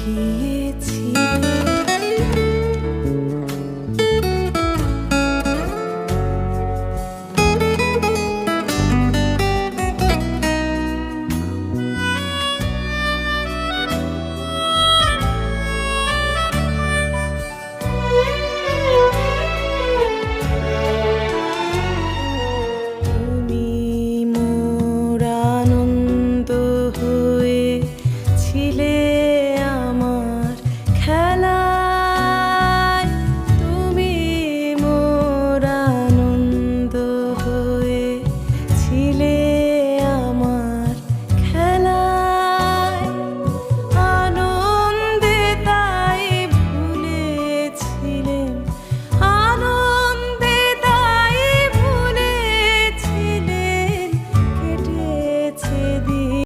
তাকিয়েছি